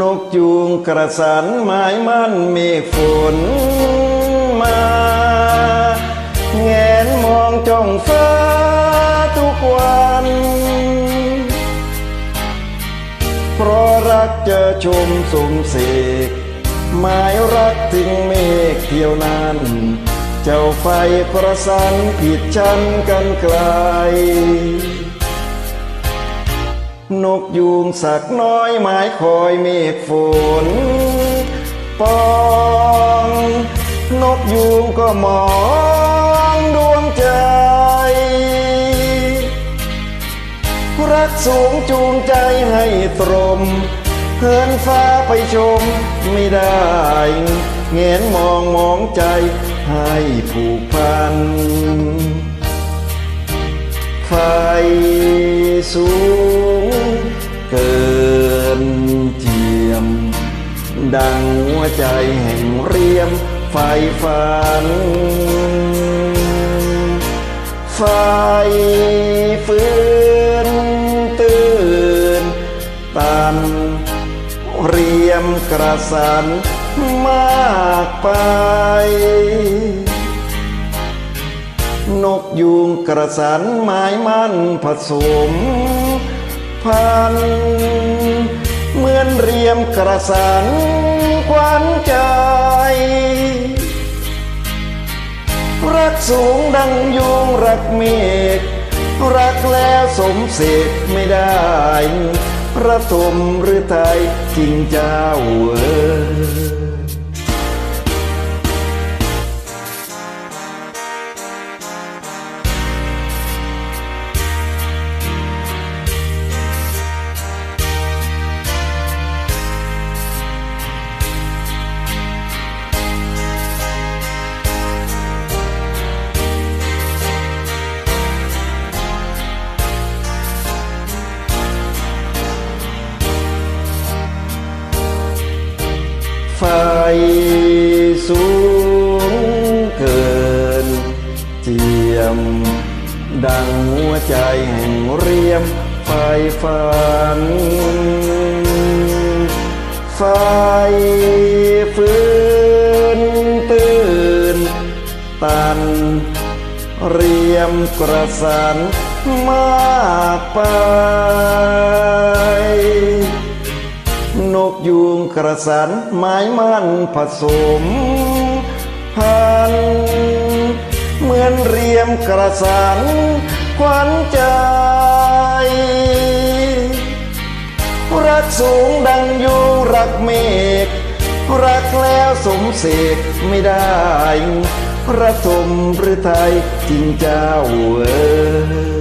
นกจูงกระสันหมายมั่นเมฆฝนมาแงนมองจ้องฟ้าทุกวัน เพราะรักจอชมสมเสกหมายรักถึงเมฆเที่ยวนั้น เจ้าไฟกระสันผิดฉันกันไกล นกยูงสักน้อยหมายคอยเมฆฝนปองนกยูงก็มองดวงใจ รักสูงจูงใจให้ตรมเหินฟ้าไปชมไม่ได้เงนมองมองใจให้ผูกพันไฟสูง ดังหัวใจแห่งเรียมไฟฝัน ไฟฟื้นตื่น ตัน เรียมกระสันมากไป นกยูงกระสันหมายมั่นผสมพันเหมื อนเรียมกระสันควันใจ รักสูงดังยุงรักเมฆรักแล้วสมเสกไม่ได้ระทมหรือไทยจริงเจ้าเอ ไฟสูงเกิน เจียม ดังหัวใจแห่งเรียมไฟฝัน ไฟฟื้นตื่น ตัน เรียมกระสันมากไปน ยูงกระสันไม้มันผสมพัน เหมือนเรียมกระสันควันใจ รักสูงดังยูงรักเมฆรักแล้วสมเสกไม่ได้ระทมหรือไทยจริงเจ้าเอ๋